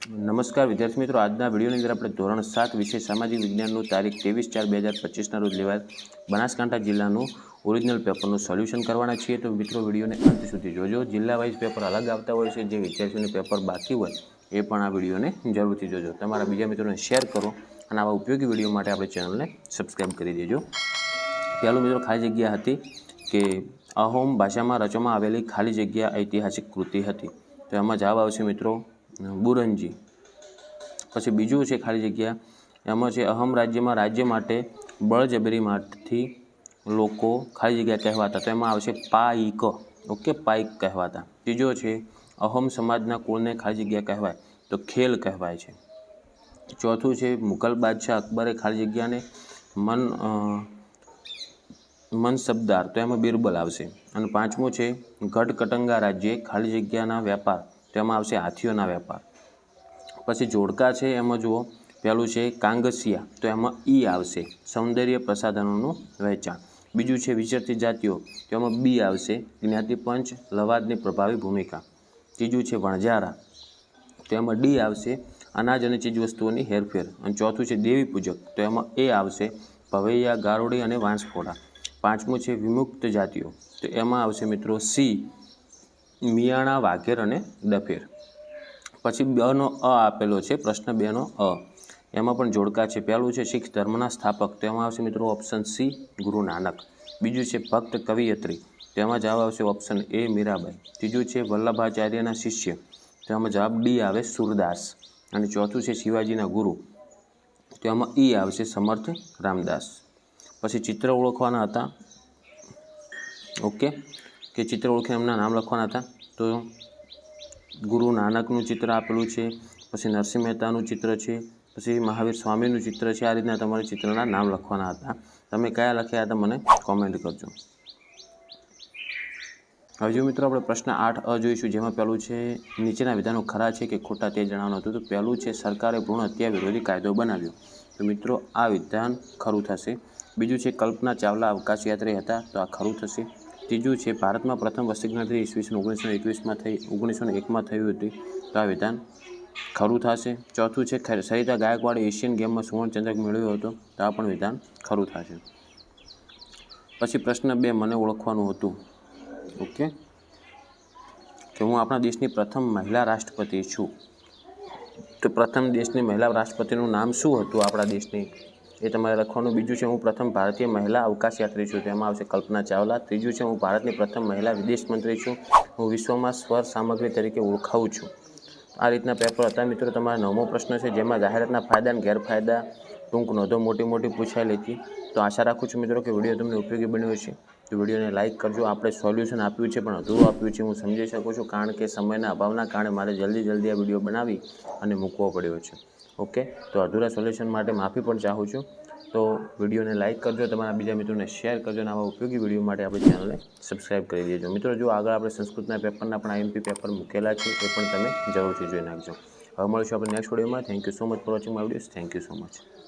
નમસ્કાર વિદ્યાર્થી મિત્રો. આજના વિડીયોની અંદર આપણે ધોરણ સાત વિષય સામાજિક વિજ્ઞાનનું તારીખ ત્રેવીસ ચાર બે હજાર પચીસના રોજ લેવાયેલ બનાસકાંઠા જિલ્લાનું ઓરિજિનલ પેપરનું સોલ્યુશન કરવાના છીએ. તો મિત્રો, વિડીયોને અંત સુધી જોજો. જિલ્લા વાઇઝ પેપર અલગ આવતા હોય છે. જે વિદ્યાર્થીઓને પેપર બાકી હોય એ પણ આ વિડીયોને જરૂરથી જોજો. તમારા બીજા મિત્રોને શેર કરો અને આવા ઉપયોગી વીડિયો માટે આપણે ચેનલને સબસ્ક્રાઈબ કરી દેજો. પહેલું મિત્રો, ખાલી જગ્યા હતી કે અહોમ ભાષામાં રચવામાં આવેલી ખાલી જગ્યા ઐતિહાસિક કૃતિ હતી. તો એમાં જવાબ આવશે મિત્રો બુરંજી. પછી બીજું છે ખાલી જગ્યા, એમાં છે અહમ રાજ્યમાં રાજ્ય માટે બળજબરીમાંથી લોકો ખાલી જગ્યા કહેવાતા. તો એમાં આવશે પાઈક ઓકે પાઈક કહેવાતા. ત્રીજો છે અહમ સમાજના કુળને ખાલી જગ્યા કહેવાય, તો ખેલ કહેવાય છે. ચોથું છે મુઘલ બાદશાહ અકબરે ખાલી જગ્યાને મન મન મનસબદાર તો એમાં બિરબલ આવશે. અને પાંચમું છે ગઢકટંગા રાજ્યે ખાલી જગ્યાના વેપાર તો એમાં આવશે હાથીઓના વેપાર. પછી જોડકા છે, એમાં જુઓ, પહેલું છે કાંગસિયા, તો એમાં ઈ આવશે, સૌંદર્ય પ્રસાધનોનું વેચાણ. બીજું છે વિચરતી જાતિઓ, તો એમાં બી આવશે જ્ઞાતિપંચ લવાદની પ્રભાવી ભૂમિકા. ત્રીજું છે વણઝારા, તો એમાં ડી આવશે, અનાજ અને ચીજવસ્તુઓની હેરફેર. અને ચોથું છે દેવી પૂજક, તો એમાં એ આવશે, ભવૈયા, ગારોડી અને વાંસફોડા. પાંચમું છે વિમુક્ત જાતિઓ, તો એમાં આવશે મિત્રો સી મિયાણા, વાઘેર અને દફેર. પછી બેનો અ આપેલો છે, પ્રશ્ન બેનો અ. એમાં પણ જોડકા છે, પહેલું છે શીખ ધર્મના સ્થાપક. તેમાં આવશે મિત્રો ઓપ્શન સી ગુરુ નાનક. બીજું છે ભક્ત કવિયત્રી. તેમાં જવાબ આવશે ઓપ્શન એ મીરાબાઈ. ત્રીજું છે વલ્લભાચાર્યના શિષ્ય. તેમાં જવાબ ડી આવે સુરદાસ. અને ચોથું છે શિવાજીના ગુરુ. તેમાં ઈ આવશે સમર્થ રામદાસ. પછી ચિત્ર ઓળખવાના હતા. ઓકે. કે ચિત્ર ઓળખે એમના નામ લખવાના હતા. તો ગુરુ નાનકનું ચિત્ર આપેલું છે, પછી નરસિંહ મહેતાનું ચિત્ર છે, પછી મહાવીર સ્વામીનું ચિત્ર છે, આ રીતના તમારે ચિત્રના નામ લખવાના હતા. તમે કયા લખ્યા હતા મને કોમેન્ટ કરજો. હજુ મિત્રો આપણે પ્રશ્ન આઠ અ જોઈશું, જેમાં પહેલું છે, નીચેના વિધાનો ખરા છે કે ખોટા તે જણાવવાનું હતું. તો પહેલું છે, સરકારે ભ્રૂણ હત્યા વિરોધી કાયદો બનાવ્યો. તો મિત્રો આ વિધાન ખરું થશે. બીજું છે, કલ્પના ચાવલા અવકાશ યાત્રી હતા, તો આ ખરું થશે. ત્રીજું છે, ભારતમાં પ્રથમ વસ્તી ગણતરી ઈસવીસન ઓગણીસો એકવીસમાં થઈ ઓગણીસો એકમાં થયું હતી. તો આ વિધાન ખરું થશે. ચોથું છે સરિતા ગાયકવાડે એશિયન ગેમમાં સુવર્ણચંદ્રક મેળવ્યો હતો. તો આ પણ વિધાન ખરું થશે. પછી પ્રશ્ન બે, મને ઓળખવાનું હતું. ઓકે? કે હું આપણા દેશની પ્રથમ મહિલા રાષ્ટ્રપતિ છું. તો પ્રથમ દેશની મહિલા રાષ્ટ્રપતિનું નામ શું હતું આપણા દેશની? એ તમારે લખવાનું. બીજું છે, હું પ્રથમ ભારતીય મહિલા અવકાશ યાત્રી છું. તેમાં આવશે કલ્પના ચાવલા. ત્રીજું છે, હું ભારતની પ્રથમ મહિલા વિદેશ મંત્રી છું. હું વિશ્વમાં સ્વર સામગ્રી તરીકે ઓળખાવું છું. આ રીતના પેપર હતા. મિત્રો, તમારા નવમો પ્રશ્ન છે, જેમાં જાહેરાતના ફાયદા અને ગેરફાયદા ટૂંક નોંધો મોટી મોટી પૂછાયેલી હતી. તો આશા રાખું છું મિત્રો કે વીડિયો તમને ઉપયોગી બન્યો છે તો વિડીયોને લાઇક કરજો. આપણે સોલ્યુશન આપ્યું છે, પણ અધૂરું આપ્યું છે. હું સમજી શકું છું, કારણ કે સમયના અભાવના કારણે મારે જલ્દી જલ્દી આ વીડિયો બનાવી અને મૂકવો પડ્યો છે. ઓકે? તો અધૂરા સોલ્યુશન માટે માફી પણ ચાહું છું. તો વિડીયોને લાઇક કરજો. તમારા બીજા મિત્રોને શેર કરજો અને આવા ઉપયોગી વીડિયો માટે આપણી ચેનલને સબસ્ક્રાઇબ કરી દેજો. મિત્રો, જો આગળ આપણે સંસ્કૃતના પેપરના પણ આઈએમપી પેપર મૂકેલા છે, એ પણ તમે જરૂરથી જોઈ નાખજો. હવે મળીશું આપણે નેક્સ્ટ વિડીયોમાં. Thank you so much for watching my videos thank you so much